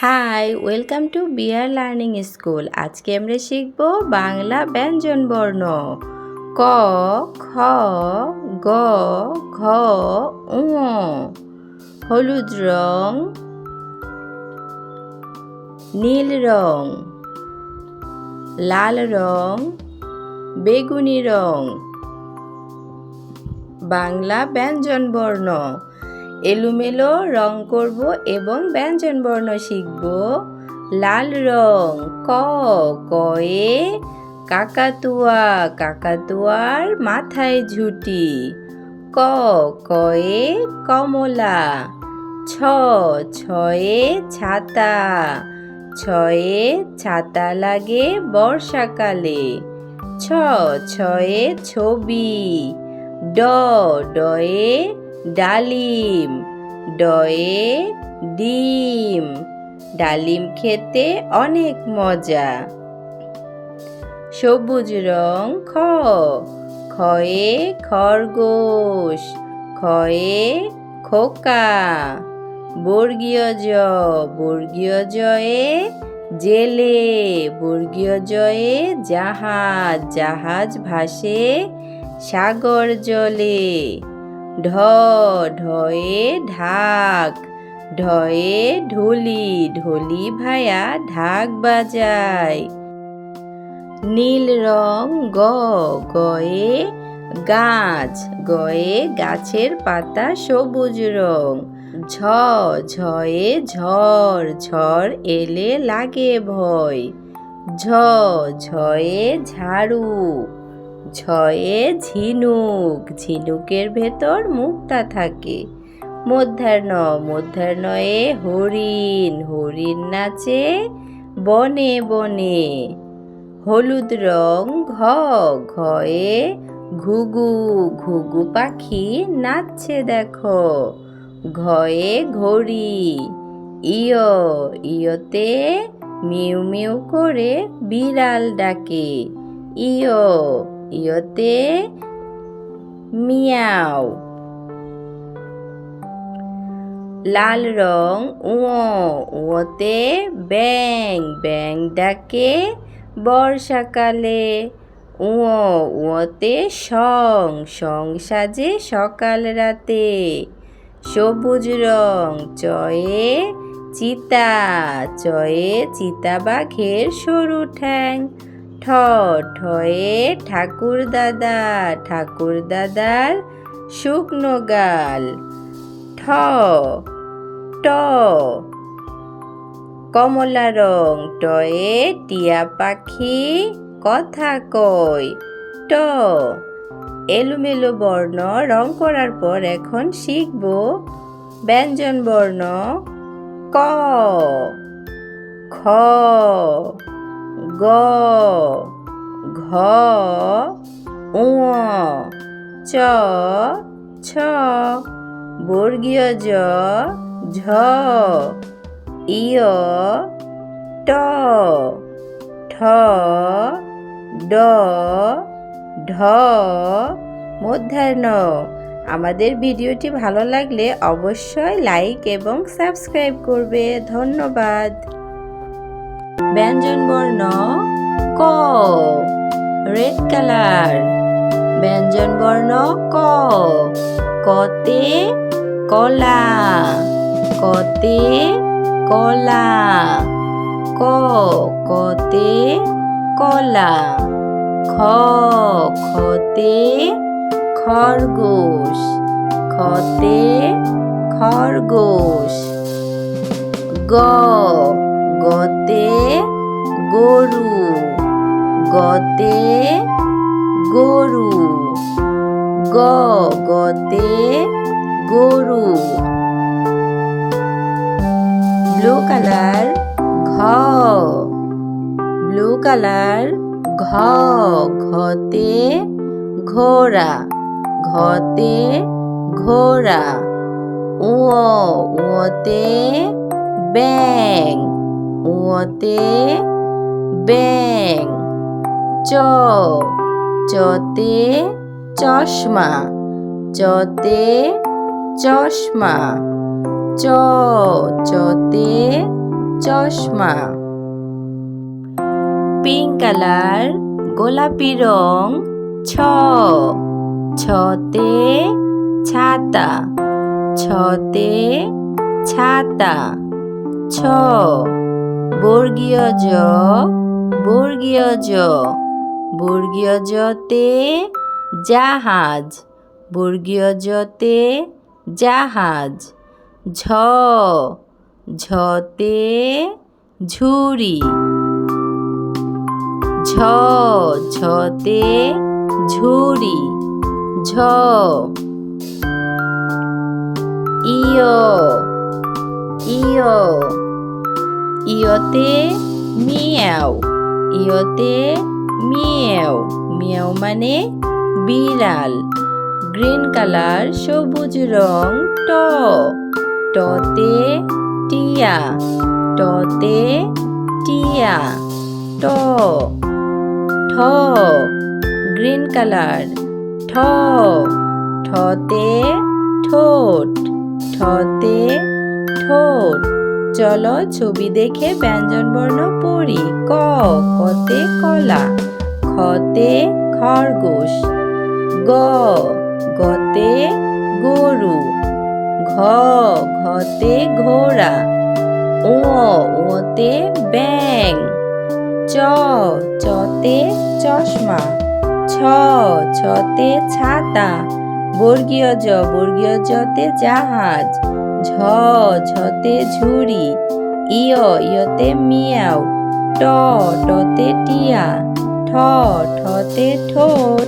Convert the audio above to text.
Hi, welcome to bear learning school. আজকে আমরা শিখব বাংলা ব্যঞ্জন বর্ণ। ক, খ, গ, ঘ উ হলুদ রং, নীল রং, লাল রং, বেগুনি রং। বাংলা ব্যঞ্জন বর্ণ। এলোমেলো রং করব এবং ব্যঞ্জন বর্ণ শিখব। লাল রং, ক, কয়ে কাকাতুয়া, কাকাতুয়ার মাথায় ঝুটি। ক, কয়ে কমলা। ছ, ছয়ে ছাতা। ছয়ে ছাতা লাগে বর্ষাকালে। ছ, ছয়ে ছবি। ড, ডয়ে ডালিম। ডয়ে ডিম। ডালিম খেতে অনেক মজা। সবুজ রং খ। খয়ে খরগোশ খয়ে খোকা। বর্গীয় জ, বর্গীয় জয়ে জেলে, বর্গীয় জয়ে জাহাজ জাহাজ ভাসে সাগর জলে। ঢ ঢয়ে ঢাক, ঢয়ে ঢুলি ঢুলি ভায়া ঢাক বাজায়। নীল রং গ, গয়ে গাছ, গয়ে গাছের পাতা সবুজ রং। ঝ, ঝয়ে ঝড় ঝড় এলে লাগে ভয়। ঝ, ঝয়ে ঝাড়ু ছয়ে ঝিনুক, ঝিনুকের ভেতর মুক্তা থাকে। মধ্যাহ্ন, মধ্যাহ্নয়ে হরিণ হরিণ নাচে বনে বনে। হলুদ রং ঘ, ঘয়ে ঘুঘু ঘুঘু পাখি নাচছে দেখো। ঘয়ে ঘড়ি, ইয়, ইয়তে মিউ মিউ করে বিড়াল ডাকে। ইয় ইয়তে মিয়াও লাল রং উঁ উঁতে ব্যাং ব্যাং ডাকে বর্ষাকালে উঁ উঁতে সং সং সাজে সকাল রাতে সবুজ রং চয়ে চিতা চয়ে চিতাবাঘের সরু ঠ্যাং ঠ ঠয়ে ঠাকুর দাদা, ঠাকুর দাদার শুকনো গাল। ঠ, ট, কমলা রং টয়ে টিয়া পাখি, কথা কয়। ট, এলোমেলো বর্ণ রং করার পর এখন শিখব ব্যঞ্জন বর্ণ। ক, খ গ, ঘ চ, ছ, বর্গীয় জ, ঝ ইয় ট, ঠ, ড, ঢ, মধ্যাহ্ন। আমাদের ভিডিওটি ভালো লাগলে অবশ্যই লাইক এবং সাবস্ক্রাইব করবে। ধন্যবাদ। ব্যঞ্জন বর্ণ ক। রেড কালার ব্যঞ্জন বর্ণ ক। কতে কলা। কতে কলা। ক। কতে কলা। খ। খতে খরগোশ। খতে খরগোশ। গ। গতে গরু গতে গরু, গ গতে গরু। ব্লু কালার ঘ, ব্লু কালার ঘ, ঘতে ঘোড়া ঘতে ঘোড়া উঁ উঁতে ব্যাং উঁতে ব্যাং চ চতে চশমা চতে চশমা চ চতে চশমা। পিঙ্ক কালার, গোলাপি রং ছ ছতে ছাতা ছতে ছাতা ছ বর্গীয় জ বর্গীয় জ বর্গীয় জতে জাহাজ বর্গীয় জতে জাহাজ, ঝ, ঝতে ঝুড়ি, ঝ, ঝতে ঝুড়ি, ঝ, ইয় ইয় ইয়তে মিয়াও ইয়তে মিয়াও মিয়াও মানে বিড়াল গ্রিন কালার সবুজ রং ট টতে টিয়া টতে টিয়া ট ঠ গ্রিন কালার ঠ ঠতে ঠোঁট ঠতে ঠোঁট চলো ছবি দেখে ব্যঞ্জনবর্ণ পড়ি। ক, কতে কলা, খতে খরগোশ, গ, গতে গরু, ঘ, ঘতে ঘোড়া ও ওতে ব্যাং চ, চতে চশমা, ছ, ছতে ছাতা, বর্গীয় জ, বর্গীয় জতে জাহাজ ঝ ঝতে ঝুড়ি ইয় ইয়তে মিয়াও ট টতে টিয়া ঠ ঠতে ঠোঁট